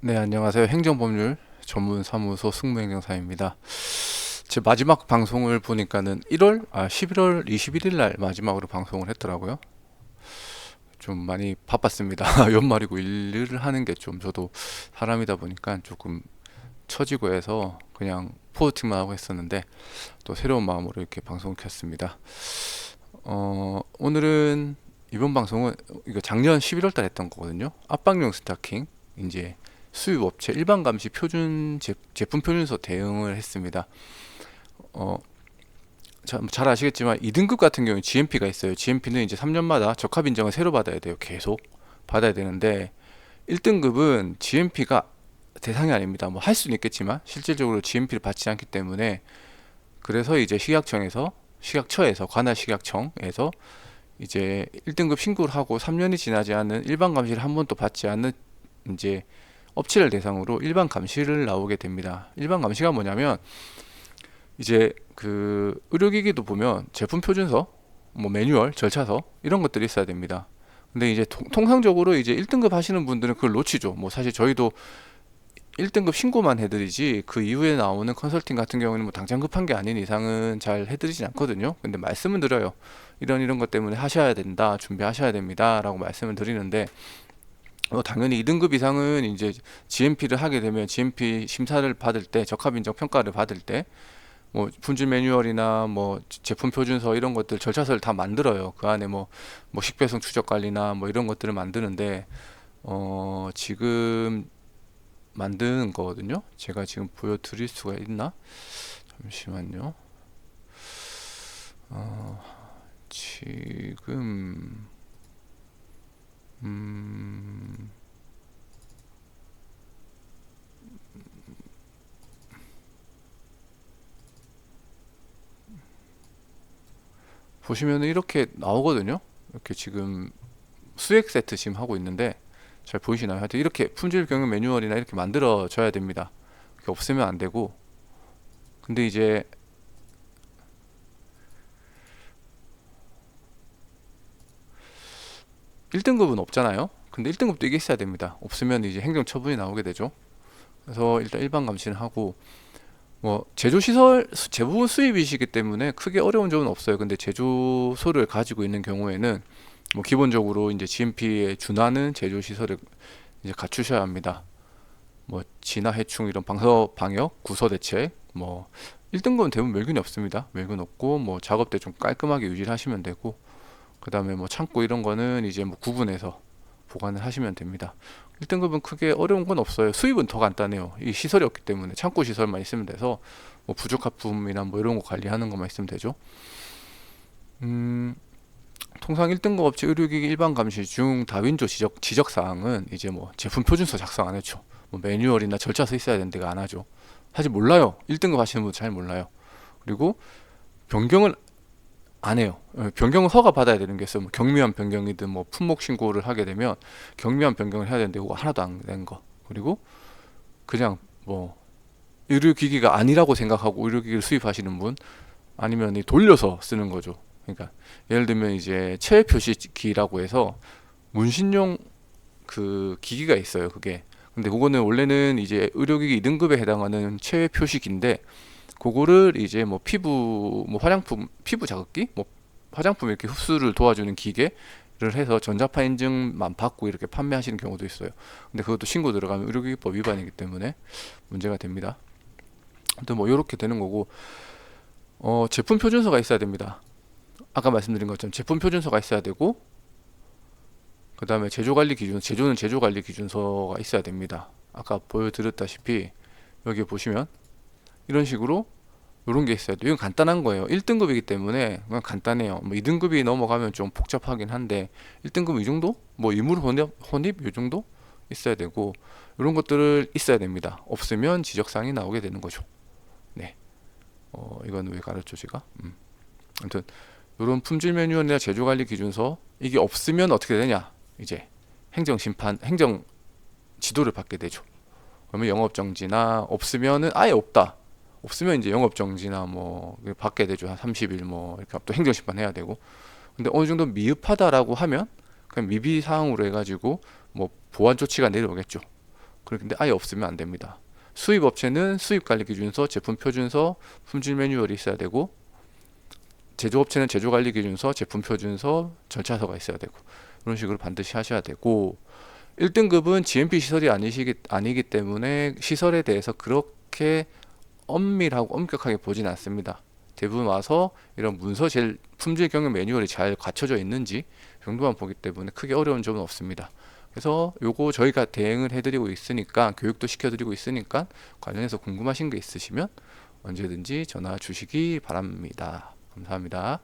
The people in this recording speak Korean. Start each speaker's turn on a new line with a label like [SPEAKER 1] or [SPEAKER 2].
[SPEAKER 1] 네, 안녕하세요. 행정법률 전문 사무소 승무행정사입니다. 제 마지막 방송을 보니까는 1월, 아, 11월 21일 날 마지막으로 방송을 했더라고요. 좀 많이 바빴습니다. 연말이고 일을 하는 게 좀 저도 사람이다 보니까 조금 처지고 해서 그냥 포스팅만 하고 했었는데 또 새로운 마음으로 이렇게 방송을 켰습니다. 어, 오늘은 이번 방송은 이거 작년 11월 달 했던 거거든요. 압박용 스타킹 이제 수입 업체 일반 감시 표준 제, 제품 표준서 대응을 했습니다. 어, 자, 잘 아시겠지만 2등급 같은 경우는 GMP가 있어요. GMP는 이제 3년마다 적합 인정을 새로 받아야 돼요. 계속 받아야 되는데 1등급은 GMP가 대상이 아닙니다. 뭐 할 수는 있겠지만 실질적으로 GMP를 받지 않기 때문에 그래서 이제 식약청에서 식약처에서 관할 식약청에서 이제 1등급 신고를 하고 3년이 지나지 않은 일반 감시를 한 번도 받지 않는 이제 업체를 대상으로 일반 감시를 나오게 됩니다. 일반 감시가 뭐냐면 이제 그 의료기기도 보면 제품 표준서, 뭐 매뉴얼, 절차서 이런 것들이 있어야 됩니다. 근데 이제 통, 상적으로 이제 1등급 하시는 분들은 그걸 놓치죠. 뭐 사실 저희도 1등급 신고만 해드리지 그 이후에 나오는 컨설팅 같은 경우는 뭐 당장 급한 게 아닌 이상은 잘 해드리진 않거든요. 근데 말씀은 드려요. 이런 이런 것 때문에 하셔야 된다, 준비하셔야 됩니다 라고 말씀을 드리는데 어, 당연히 2등급 이상은 이제 GMP를 하게 되면 GMP 심사를 받을 때 적합 인정 평가를 받을 때 뭐 품질 매뉴얼이나 뭐 제품 표준서 이런 것들 절차서를 다 만들어요. 그 안에 뭐, 뭐 식배송 추적 관리나 뭐 이런 것들을 만드는데 어 지금 만드는 거거든요. 제가 지금 보여드릴 수가 있나? 잠시만요. 어 지금 음 보시면 이렇게 나오거든요. 이렇게 지금 수액 세트 지금 하고 있는데 잘 보이시나요? 하여튼 이렇게 품질 경영 매뉴얼이나 이렇게 만들어 줘야 됩니다. 그게 없으면 안 되고 근데 이제 (1등급은) 없잖아요 근데 (1등급도) 이게 있어야 됩니다 없으면 이제 행정 처분이 나오게 되죠 그래서 일단 일반 감시를 하고 뭐 제조 시설 대부분 수입이시기 때문에 크게 어려운 점은 없어요. 근데 제조소를 가지고 있는 경우에는 뭐 기본적으로 이제 GMP에 준하는 제조 시설을 이제 갖추셔야 합니다. 뭐 진화 해충 이런 방서 방역 구서 대책 뭐 1등급은 대부분 멸균이 없습니다. 멸균 없고 뭐 작업 때 좀 깔끔하게 유지를 하시면 되고 그다음에 뭐 창고 이런 거는 이제 뭐 구분해서 보관을 하시면 됩니다. 1등급은 크게 어려운 건 없어요. 수입은 더 간단해요. 이 시설이 없기 때문에 창고 시설만 있으면 돼서 뭐 부족합품이나 뭐 이런 거 관리하는 것만 있으면 되죠. 음, 통상 1등급 업체 의료기기 일반 감시 중 다윈조 지적 지적 사항은 이제 뭐 제품 표준서 작성 안 했죠. 뭐 매뉴얼이나 절차서 있어야 되는데 안 하죠. 사실 몰라요. 1등급 하시는 분들 잘 몰라요. 그리고 변경을 안 해요. 어, 변경은 허가 받아야 되는 게 있어요. 뭐 경미한 변경이든 뭐 품목 신고를 하게 되면 경미한 변경을 해야 되는데 그거 하나도 안 된 거. 그리고 그냥 뭐 의료기기가 아니라고 생각하고 의료기기를 수입하시는 분 아니면 돌려서 쓰는 거죠. 그러니까 예를 들면 이제 체외 표시기라고 해서 문신용 그 기기가 있어요. 그게 근데 그거는 원래는 이제 의료기기 2등급에 해당하는 체외 표시기인데 그거를 이제 뭐 피부 뭐 화장품 피부 자극기 뭐 화장품 이렇게 흡수를 도와주는 기계 를 해서 전자파 인증만 받고 이렇게 판매하시는 경우도 있어요. 근데 그것도 신고 들어가면 의료기기법 위반이기 때문에 문제가 됩니다. 아무튼 뭐 이렇게 되는 거고 어 제품 표준서가 있어야 됩니다. 아까 말씀드린 것처럼 제품 표준서가 있어야 되고 그 다음에 제조관리 기준 제조는 제조관리 기준서가 있어야 됩니다. 아까 보여드렸다시피 여기 보시면 이런 식으로 이런 게 있어요. 이건 간단한 거예요. 1등급이기 때문에 그냥 간단해요. 뭐 2등급이 넘어가면 좀 복잡하긴 한데 1등급 이 정도? 뭐 이물 혼입, 혼입 이 정도 있어야 되고 이런 것들을 있어야 됩니다. 없으면 지적사항이 나오게 되는 거죠. 네. 어, 이건 왜 가르쳐 제가? 음. 아무튼 이런 품질 매뉴얼이나 제조관리 기준서 이게 없으면 어떻게 되냐? 이제 행정 심판, 행정 지도를 받게 되죠. 그러면 영업 정지나 없으면은 아예 없다. 없으면 이제 영업 정지나 뭐 받게 되죠. 한 30일 뭐 이렇게 또 행정 심판 해야 되고. 근데 어느 정도 미흡하다라고 하면 그냥 미비 사항으로 해 가지고 뭐 보완 조치가 내려오겠죠. 그런데 아예 없으면 안 됩니다. 수입 업체는 수입 관리 기준서, 제품 표준서, 품질 매뉴얼이 있어야 되고 제조업체는 제조 관리 기준서, 제품 표준서, 절차서가 있어야 되고 이런 식으로 반드시 하셔야 되고 1등급은 GMP 시설이 아니시기 아니기 때문에 시설에 대해서 그렇게 엄밀하고 엄격하게 보진 않습니다. 대부분 와서 이런 문서 제일 품질 경영 매뉴얼이 잘 갖춰져 있는지 정도만 보기 때문에 크게 어려운 점은 없습니다. 그래서 요거 저희가 대행을 해드리고 있으니까 교육도 시켜드리고 있으니까 관련해서 궁금하신 게 있으시면 언제든지 전화 주시기 바랍니다. 감사합니다.